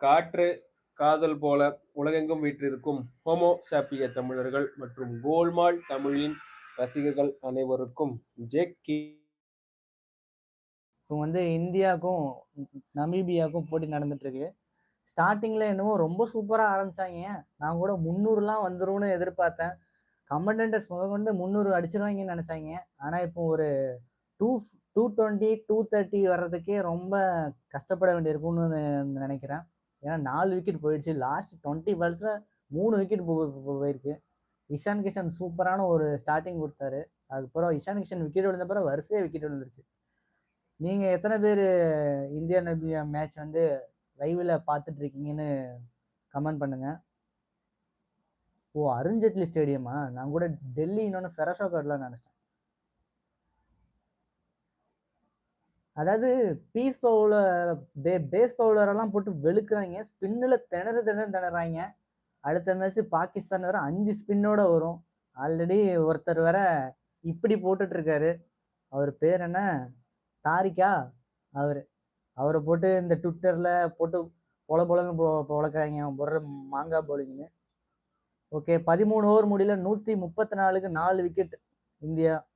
காற்று காதல் போல உலகெங்கும் வீற்றிருக்கும் ஹோமோ சாப்பிய தமிழர்கள் மற்றும் கோல்மால் தமிழின் ரசிகர்கள் அனைவருக்கும் ஜெக்கி இப்போ வந்து இந்தியாவுக்கும் நமீபியாவுக்கும் போட்டி நடந்துட்டு இருக்கு ஸ்டார்டிங்ல என்னவோ ரொம்ப சூப்பரா ஆரம்பிச்சாங்க. நான் கூட முந்நூறுலாம் வந்துரும்னு எதிர்பார்த்தேன். கமெண்டன்டர்ஸ் முத கொண்டு முந்நூறு அடிச்சிருவாங்கன்னு நினைச்சாங்க. ஆனா இப்போ ஒரு two two twenty two thirty வர்றதுக்கே ரொம்ப கஷ்டப்பட வேண்டியிருக்கும்னு நினைக்கிறேன். ஏன்னா நாலு விக்கெட் போயிடுச்சு. லாஸ்ட் டுவெண்ட்டி பால்ஸில் மூணு விக்கெட் போயிருக்கு. இஷான் கிஷன் சூப்பரான ஒரு ஸ்டார்டிங் கொடுத்தாரு. அதுக்கப்புறம் இஷான் கிஷன் விக்கெட் விழுந்த பிறகு வரிசையாக விக்கெட் விழுந்துருச்சு. நீங்கள் எத்தனை பேர் இந்தியா நபியா மேட்ச் வந்து லைவில் பார்த்துட்டு இருக்கீங்கன்னு கமெண்ட் பண்ணுங்க. ஓ அருண்ஜேட்லி ஸ்டேடியமா நான் கூட டெல்லி இன்னொன்று ஃபெரஷோ கார்டெலாம் நினச்சிட்டேன் அதாவது பீஸ் பவுலர் பே பேஸ் பவுலரெல்லாம் போட்டு வெளுக்குறாங்க. ஸ்பின்னில் திணறு திணறு திணறாங்க. அடுத்த மேட்ச் பாகிஸ்தான் வேற அஞ்சு ஸ்பின்னோட வரும். ஆல்ரெடி ஒருத்தர் வேற இப்படி போட்டுட்டு இருக்காரு அவர் பேர் என்ன? தாரிக்கா அவர். அவரை போட்டு இந்த ட்விட்டரில் போட்டு பொல பொலன்னு பொ- பொழக்கிறாங்க போடுற மாங்காய் பவுலிங்னு ஓகே பதிமூணு ஓவர் முடியல நூற்றி முப்பத்தி நாலுக்கு நாலு விக்கெட் இந்தியா.